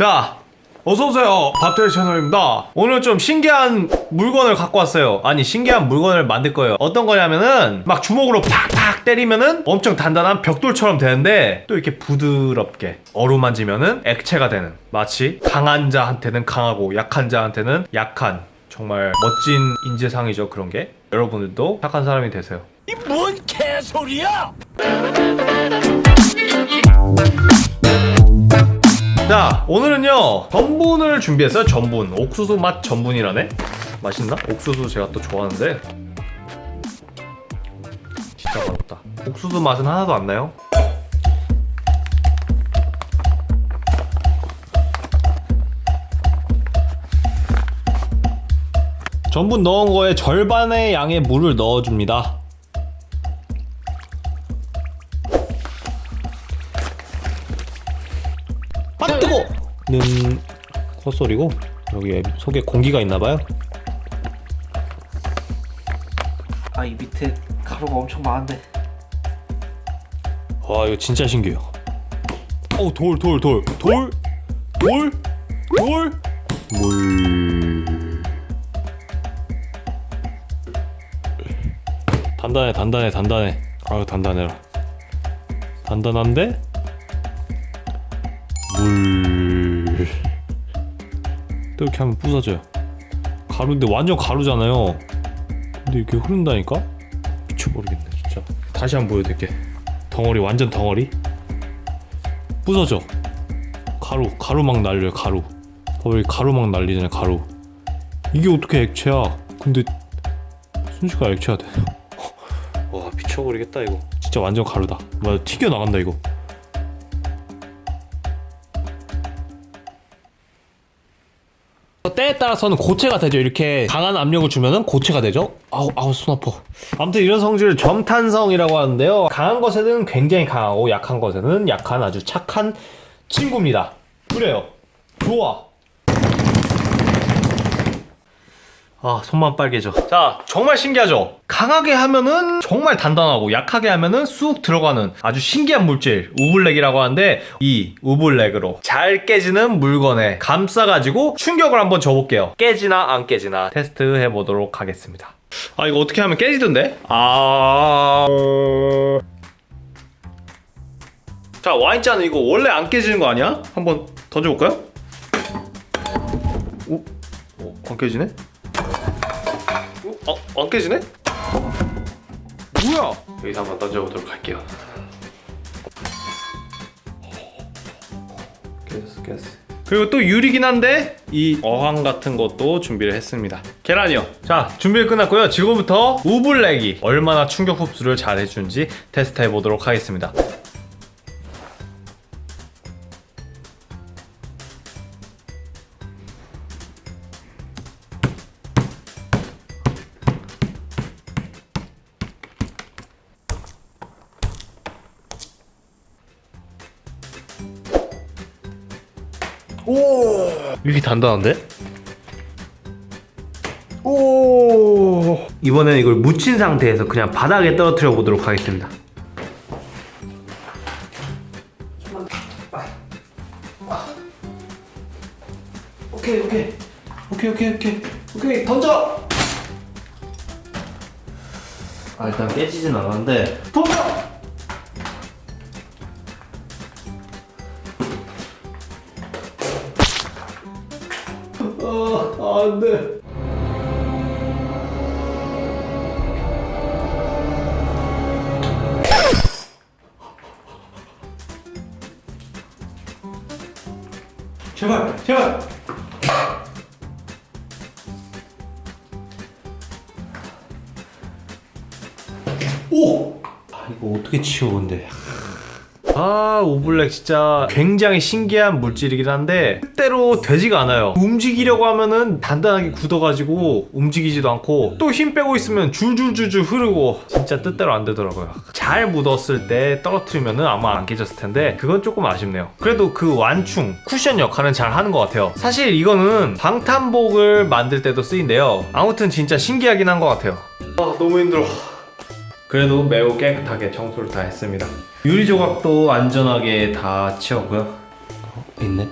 자, 어서오세요. 밥테리 채널입니다. 오늘 좀 신기한 물건을 갖고 왔어요. 아니, 신기한 물건을 만들 거예요. 어떤 거냐면은, 막 주먹으로 팍팍 때리면은 엄청 단단한 벽돌처럼 되는데, 또 이렇게 부드럽게 어루만지면은 액체가 되는. 마치 강한 자한테는 강하고, 약한 자한테는 약한. 정말 멋진 인재상이죠, 그런 게. 여러분들도 착한 사람이 되세요. 뭔 개소리야! 자 오늘은요 전분을 준비했어요 전분 옥수수 맛 전분이라네? 맛있나? 옥수수 제가 또 좋아하는데. 진짜 맛없다. 옥수수 맛은 하나도 안 나요? 전분 넣은 거에 절반의 양의 물을 넣어줍니다 아 뜨거! 는 헛소리고 여기 속에 공기가 있나봐요. 아 이 밑에 가루가 엄청 많은데. 와 이거 진짜 신기해요. 어우 돌 돌 돌. 돌? 돌? 돌? 물 단단해 단단해 단단해. 아유 단단해라. 단단한데 물. 또 이렇게 하면 부서져요. 가루인데 완전 가루잖아요. 근데 이렇게 흐른다니까? 미쳐버리겠네 진짜. 다시 한번 보여드릴게. 덩어리 완전 덩어리. 부서져. 가루 가루 막 날려요 가루. 여기 가루 막 날리잖아요 가루. 이게 어떻게 액체야? 근데 순식간에 액체가 되네 와 미쳐버리겠다 이거. 진짜 완전 가루다. 막 튀겨 나간다 이거 때에 따라서는 고체가 되죠. 이렇게 강한 압력을 주면은 고체가 되죠. 아우 아우 손 아파. 아무튼 이런 성질을 점탄성이라고 하는데요. 강한 것에는 굉장히 강하고 약한 것에는 약한 아주 착한 친구입니다. 그래요. 좋아. 아 손만 빨개져 자 정말 신기하죠 강하게 하면은 정말 단단하고 약하게 하면은 쑥 들어가는 아주 신기한 물질 우블렉이라고 하는데 이 우블렉으로 잘 깨지는 물건에 감싸가지고 충격을 한번 줘볼게요 깨지나 안 깨지나 테스트 해보도록 하겠습니다 아 이거 어떻게 하면 깨지던데 아... 자 와인잔은 이거 원래 안 깨지는 거 아니야? 한번 던져볼까요? 오? 어, 안 깨지네? 어? 안 깨지네? 뭐야? 여기서 한번 던져보도록 할게요 깨졌어 깨졌어 그리고 또 유리긴 한데 이 어항 같은 것도 준비를 했습니다 계란이요 자 준비 끝났고요 지금부터 우블랙이 얼마나 충격 흡수를 잘 해주는지 테스트 해보도록 하겠습니다 오! 이렇게 단단한데? 오! 이번엔 이걸 묻힌 상태에서 그냥 바닥에 떨어뜨려 보도록 하겠습니다. 오케이 오케이. 오케이 오케이 오케이. 오케이 던져! 아 일단 깨지진 않았는데 던져 아, 안 돼. 제발, 제발. 오! 아, 이거 어떻게 치워 근데. 아 오블랙 진짜 굉장히 신기한 물질이긴 한데 뜻대로 되지가 않아요. 움직이려고 하면은 단단하게 굳어가지고 움직이지도 않고 또 힘 빼고 있으면 줄줄줄줄 흐르고 진짜 뜻대로 안 되더라고요. 잘 묻었을 때 떨어뜨리면은 아마 안 깨졌을 텐데 그건 조금 아쉽네요. 그래도 그 완충 쿠션 역할은 잘 하는 것 같아요. 사실 이거는 방탄복을 만들 때도 쓰인데요. 아무튼 진짜 신기하긴 한 것 같아요. 아 너무 힘들어 그래도 매우 깨끗하게 청소를 다 했습니다. 유리 조각도 안전하게 다 치웠고요. 어, 있네.